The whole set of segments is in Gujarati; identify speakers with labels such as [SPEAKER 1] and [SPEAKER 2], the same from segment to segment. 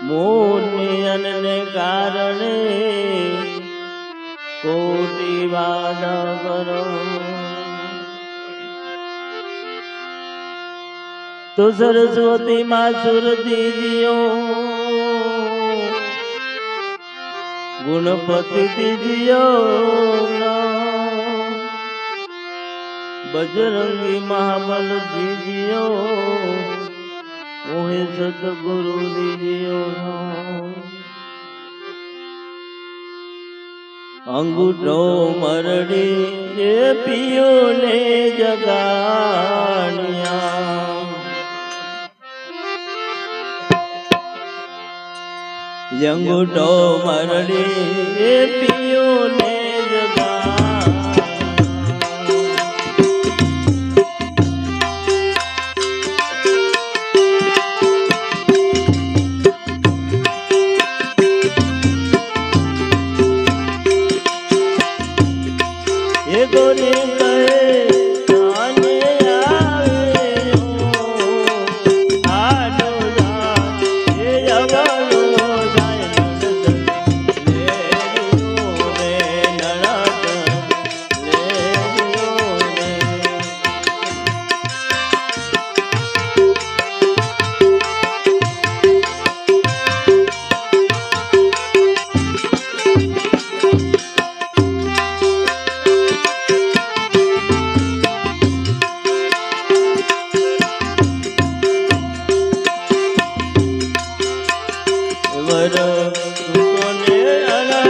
[SPEAKER 1] મૂલ્યને કારણે કોટી વાદ કરો તો સરસ્વતી માં સુર દીદીઓ ગુણપતિ દીદીઓ બજરંગી મહાબલ દીદીઓ મોહે સતગુરુ દીજીઓ અંગૂઠો મરડી જે પિયો ને જગાણ્યા અંગૂઠો મરડી જે પિયો la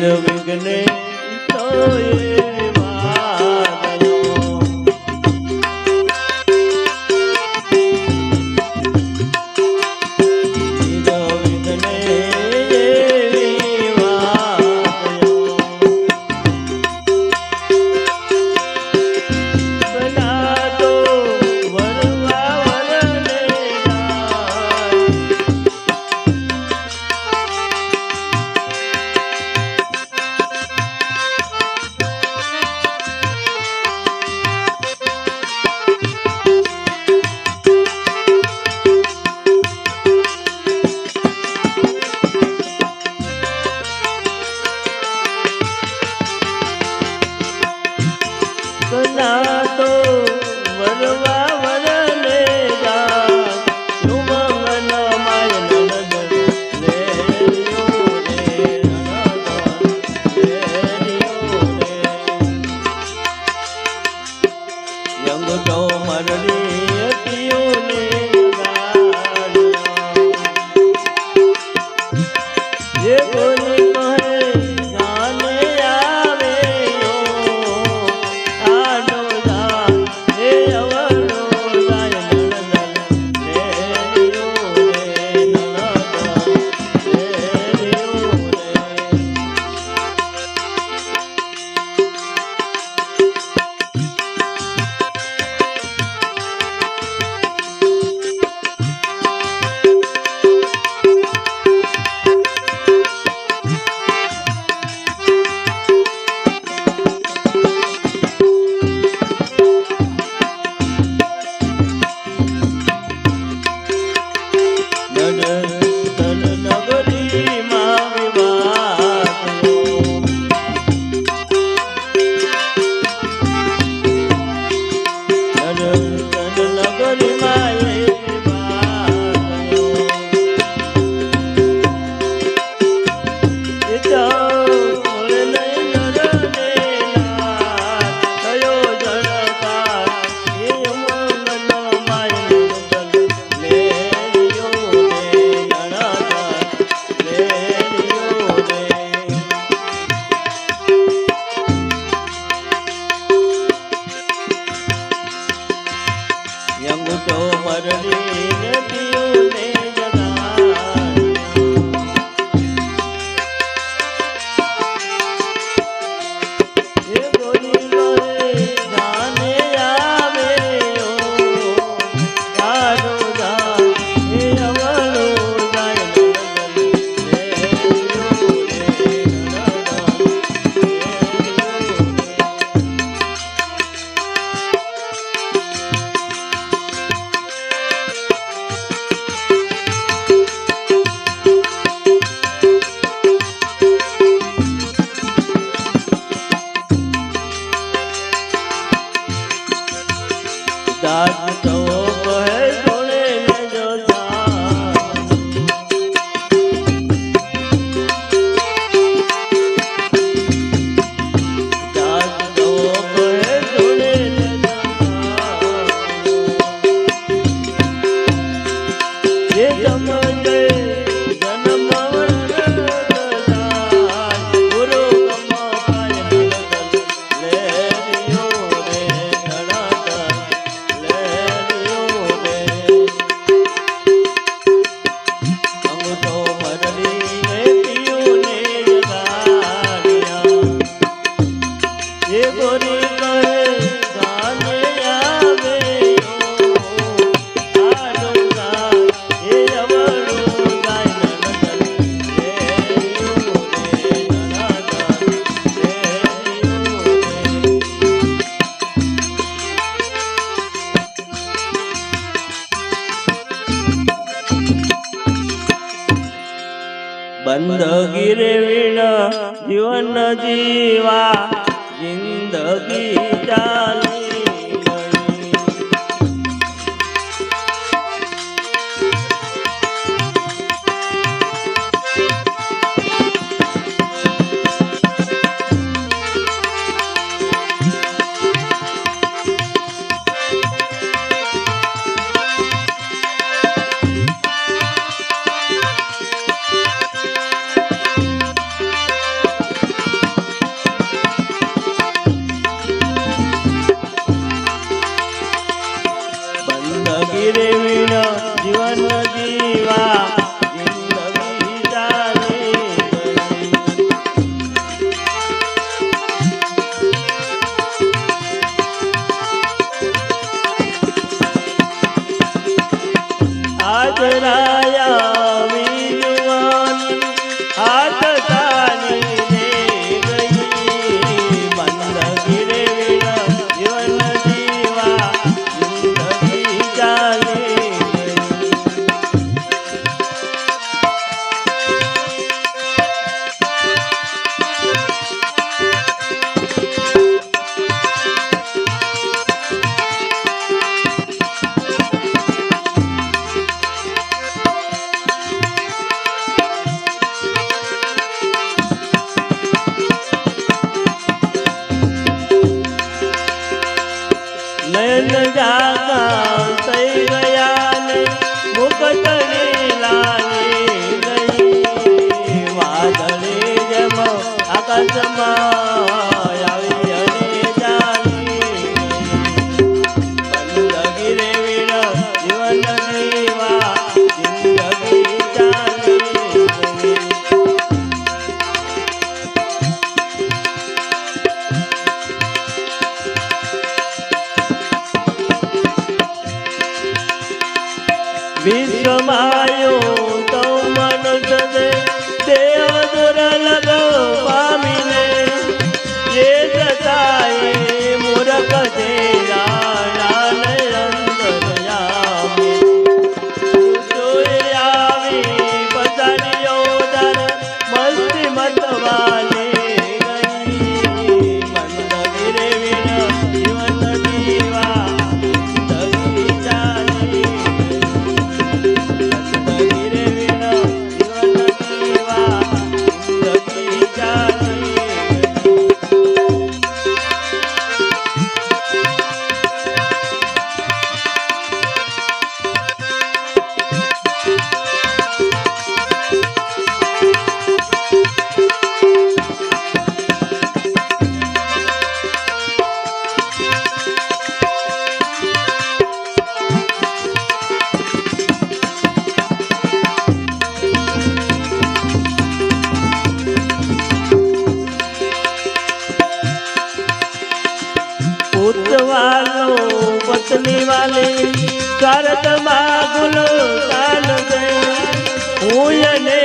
[SPEAKER 1] નિર્વિઘ્ને તો पराया વિશ્વમાયો તો મન દેવ દુર્લભ પામીને. पंचमी वाले करत मागुलो ताल गए हुयने